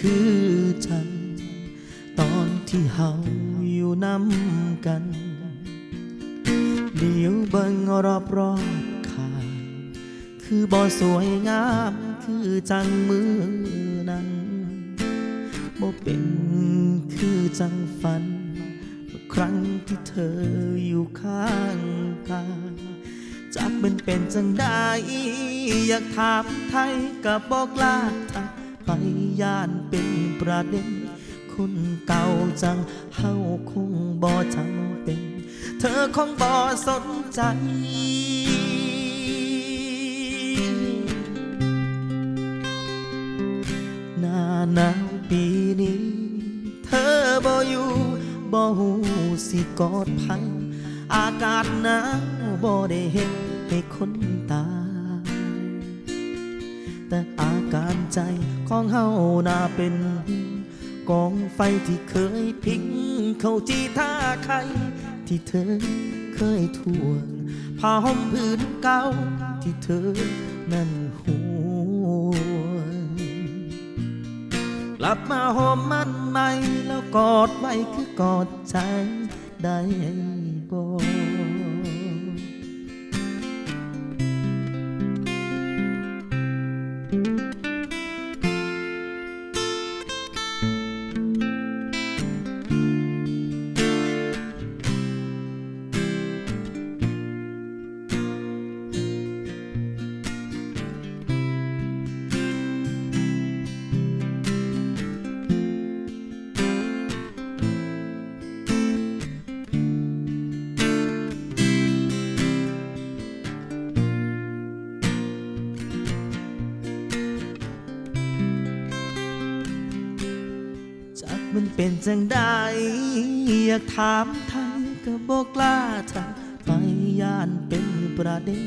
คือจังบ่เป็นคือฉัน ตอนที่เฮาอยู่นำกัน เดี๋ยวเบิงรอบรอบๆขางคือบ่สวยงามคือจังมือนั้นบ่เป็นคือจังฝัน ครั้งที่เธออยู่ข้างกายจากเป็นเป็นจังได้ อยากถามไทยกับบอกลาทักไปย่านเป็นประเด็นคนเก่าจังเฮาคงบ่จำเป็น เธอคงบ่สนใจหน้าหนาวปีนี้ เธอบ่อยู่บ่หูสิกอดภัยอากาศหนาวบ่ได้เห็นให้คนตา แต่อาการใจของเฮาน่าเป็น กองไฟที่เคยพิง เข้าจีท่าใคร ที่เธอเคยทวงผ้าห่มผืนเก่าที่เธอนั้นห่วงกลับมาหอมมันใหม่แล้วกอดไว้คือกอดใจได้บ่ มันเป็นจังได้อยากถามไทยก็บอกกล้าทำไปย่านเป็นประเด็น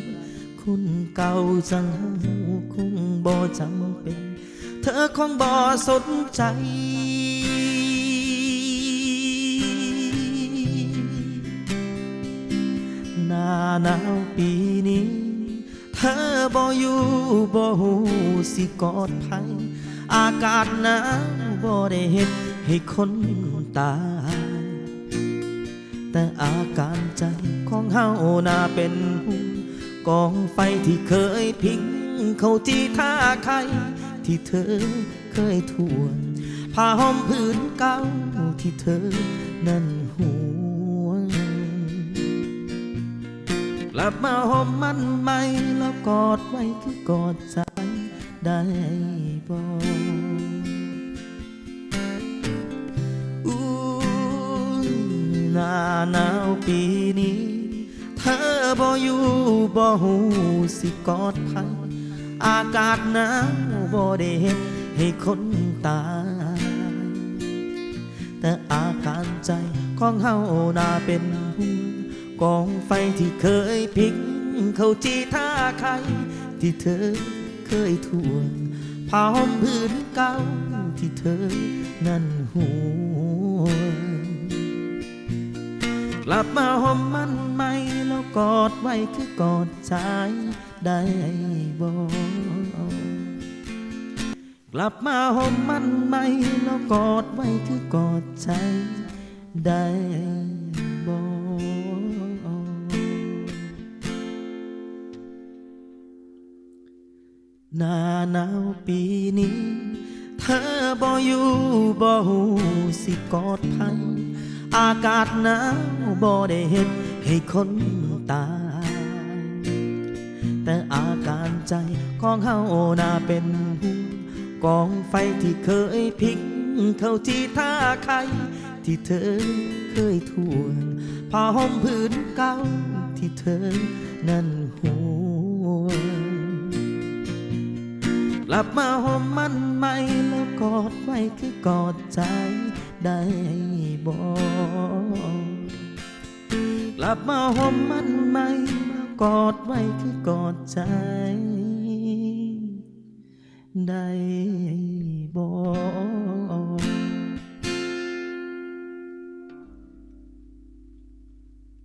คุณเก่าจังเฮาคงบ่จำเป็น เธอคงบ่สนใจหน้าหนาวปีนี้ เธอบ่อยู่บ่หูสิกอดภัยอากาศหนาว บ่ได้เห็นให้คนตายแต่อาการใจของเฮาน่าเป็นห่วงกองไฟที่เคยพิง เข้าที่ท่าใคร ที่เธอเคยทวงผ้าห่มผืนเก่าที่เธอนั้นห่วงกลับมาหอมมันใหมแล้วกอดไว้คือกอดใจได้บ่อู้ หนาวปีนี้ เธอบ่อยู่บ่หูสิกอดภัยอากาศหนาวบ่ได้เห็นให้คนตายแต่อาการใจของเฮาน่าเป็นห่วงกองไฟที่เคยพิงเข้าจีท่าใคร ที่เธอเคยทวงผ้าห่มผืนเก่าที่เธอนั้นห่วง ลับมาห่มมันใหม่แล้วกอดไว้คือกอดใจได้บ่กลับมาห่มมันใหม่แล้วกอดไว้คือกอดใจได้บ่หน้าหนาวปีนี้ เธอบ่อยู่บ่หูสิกอดภัย อากาศหนาวบ่ได้เห็นให้คนตาย แต่อาการใจของเฮาน่าเป็นห่วงกองไฟที่เคยพิงเข้าที่ท่าใคร ที่เธอเคยทวงผ้าห่มผืนเก่าที่เธอนั้นห่วง ลับมาหอมมันไหมแล้วกอดไว้คือกอดใจได้บอกกลับมาหอมมันไหมแล้วกอดไว้คือกอดใจได้